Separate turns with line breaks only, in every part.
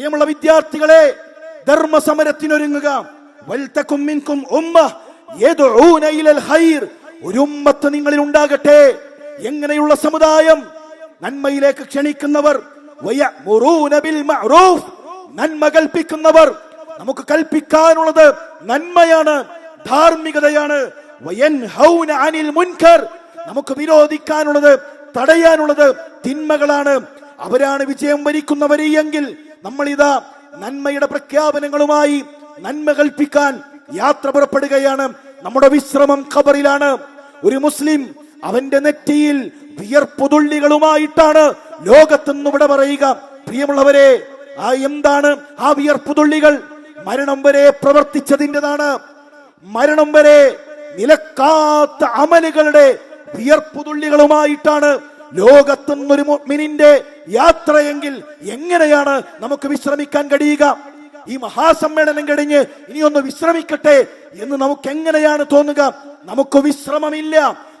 പ്രിയമുള്ള വിദ്യാർത്ഥികളെ ധർമ്മസമരത്തിനൊരുങ്ങുക. വൽതകും മിൻകും ഉമ്മ ഒരു ഉമ്മത്ത് നിങ്ങളിൽ ഉണ്ടാകട്ടെ എങ്ങനെയുള്ള സമുദായം? നന്മയിലേക്ക് ക്ഷണിക്കുന്നവർ. നന്മ കൽപ്പിക്കുന്നവർ. നമുക്ക് കൽപ്പിക്കാനുള്ളത് നന്മയാണ് ധാർമ്മികതയാണ്. അനിൽ മുൻകർ. നമുക്ക് വിരോധിക്കാനുള്ളത് തടയാനുള്ളത് തിന്മകളാണ്. അവരാണ് വിജയം വരിക്കുന്നവരെ ഇതാ നന്മയുടെ പ്രഖ്യാപനങ്ങളുമായി നന്മ കൽപ്പിക്കാൻ യാത്ര പുറപ്പെടുകയാണ്. നമ്മുടെ വിശ്രമം ഖബറിലാണ്. ഒരു മുസ്ലിം അവന്റെ നെറ്റിയിൽ വിയർപ്പുതുള്ളികളുമായിട്ടാണ് ലോകത്തെന്ന് ഇവിടെ പറയുക. പ്രിയമുള്ളവരെ ആ എന്താണ് ആ വിയർപ്പുതുള്ളികൾ മരണം വരെ പ്രവർത്തിച്ചതിന്റെതാണ്. മരണം വരെ നിലക്കാത്ത അമലുകളുടെ വിയർപ്പുതുള്ളികളുമായിട്ടാണ് ലോകത്തുനിന്നൊരു മുഅ്മിനിന്റെ യാത്രയെങ്കിൽ എങ്ങനെയാണ് നമുക്ക് വിശ്രമിക്കാൻ കഴിയുക? ഈ മഹാസമ്മേളനം കഴിഞ്ഞ് ഇനിയൊന്ന് വിശ്രമിക്കട്ടെ എന്ന് നമുക്ക് എങ്ങനെയാണ് തോന്നുക? നമുക്ക് വിശ്രമമില്ല.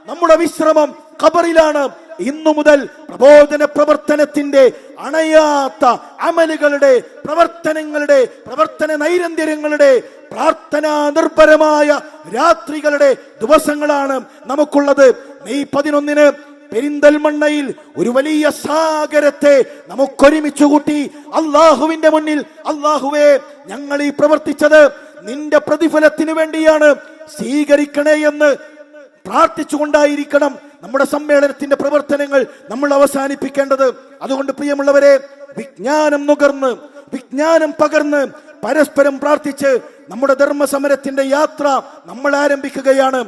നമ്മുടെ വിശ്രമം ഖബറിലാണ്. ഇന്നു മുതൽ പ്രബോധന പ്രവർത്തനത്തിന്റെ അണയാത്ത അമലുകളുടെ പ്രവർത്തനങ്ങളുടെ പ്രവർത്തന നൈരന്തര്യങ്ങളുടെ പ്രാർത്ഥനാ നിർഭരമായ രാത്രികളുടെ ദിവസങ്ങളാണ് നമുക്കുള്ളത്. മെയ് പതിനൊന്നിന് പെരിന്തൽമണ്ണയിൽ ഒരു വലിയ സാഗരത്തെ നമുക്കൊരുമിച്ചു കൂട്ടി അള്ളാഹുവിന്റെ മുന്നിൽ അള്ളാഹുവേ ഞങ്ങൾ ഈ പ്രവർത്തിച്ചത് നിന്റെ പ്രതിഫലത്തിന് വേണ്ടിയാണ്. സ്വീകരിക്കണേ എന്ന് പ്രാർത്ഥിച്ചുകൊണ്ടായിരിക്കണം നമ്മുടെ സമ്മേളനത്തിന്റെ പ്രവർത്തനങ്ങൾ നമ്മൾ അവസാനിപ്പിക്കേണ്ടത്. അതുകൊണ്ട് പ്രിയമുള്ളവരെ വിജ്ഞാനം നുകർന്ന് വിജ്ഞാനം പകർന്ന് പരസ്പരം പ്രാർത്ഥിച്ച് നമ്മുടെ ധർമ്മസമരത്തിന്റെ യാത്ര നമ്മൾ ആരംഭിക്കുകയാണ്.